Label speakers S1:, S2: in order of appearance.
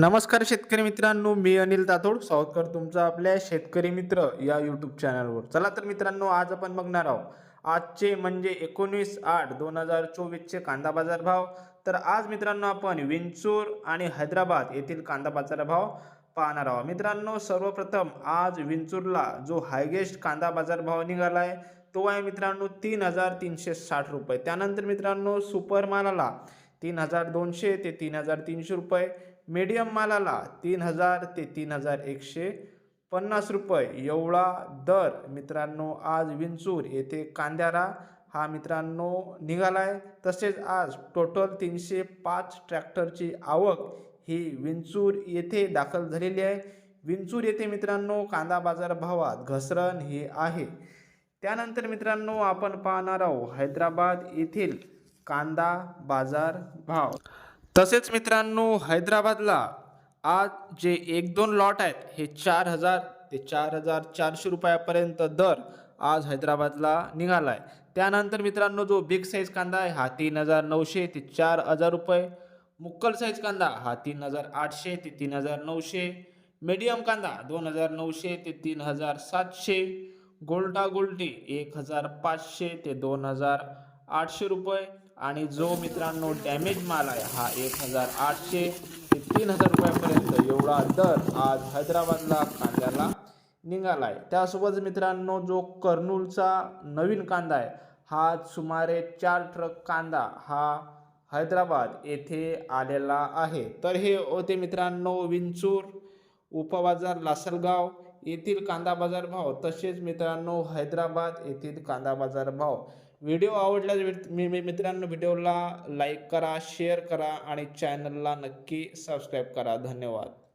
S1: नमस्कार शेतकरी मित्रांनो मी अनिल तातोड. सावधकर तुमचा आपल्या शेतकरी मित्र या यूट्यूब चॅनलवर चला तर मित्रांनो आज आपण बघणार आहोत. आजचे म्हणजे एकोणीस आठ दोन हजार चोवीसचे कांदा बाजार भाव. तर आज मित्रांनो आपण विंचूर आणि हैदराबाद येथील कांदा बाजार भाव पाहणार आहोत. मित्रांनो सर्वप्रथम आज विंचूरला जो हायगेस्ट कांदा बाजार भाव निघाला आहे तो आहे मित्रांनो तीन हजार तीनशे साठ रुपये. त्यानंतर मित्रांनो सुपर मालाला तीन हजार दोनशे ते तीन हजार तीनशे रुपये. मीडियम मालाला तीन हजार ते तीन हजार एकशे पन्नास रुपये. एवढा दर मित्रांनो आज विंचूर येथे कांद्याला हा मित्रांनो निघाला आहे तसेच आज टोटल तीनशे पाच ट्रॅक्टरची आवक ही विंचूर येथे दाखल झालेली आहे. विंचूर येथे मित्रांनो कांदा बाजार भावात घसरण हे आहे. त्यानंतर मित्रांनो आपण पाहणार आहोत हैदराबाद येथील कांदा बाजार भाव तसेच मित्रांनो हैदराबादला आज जे एक दोन लॉट आहेत हे चार हजार ते चार हजार चारशे रुपयापर्यंत दर आज हैदराबादला निघाला आहे त्यानंतर मित्रांनो जो बिग साईज कांदा आहे हा तीन हजार नऊशे ते चार हजार रुपये. मुक्कल साईज कांदा हा तीन हजार आठशे ते तीन हजार नऊशे. मीडियम कांदा दोन हजार नऊशे ते तीन हजार सातशे. गोल्डा गोल्डी एक हजार पाचशे ते दोन हजार आठशे रुपये आणि जो मित्रांनो डॅमेज माल आहे हा एक हजार आठशे ते तीन हजार रुपयापर्यंत एवढा दर आज हैदराबादला कांद्याला निघाला आहे त्यासोबत मित्रांनो जो कर्नूलचा नवीन कांदा आहे हा सुमारे चार ट्रक कांदा हा हैदराबाद येथे आलेला आहे. तर हे होते मित्रांनो विंचूर उपबाजार लासलगाव येथील कांदा बाजार भाव. तसेच मित्रांनो हैदराबाद येथील कांदा बाजार भाव. व्हिडिओ आवडल्यास मी मी- मित्रांनो व्हिडिओला लाईक करा शेअर करा आणि चॅनलला नक्की सबस्क्राईब करा. धन्यवाद.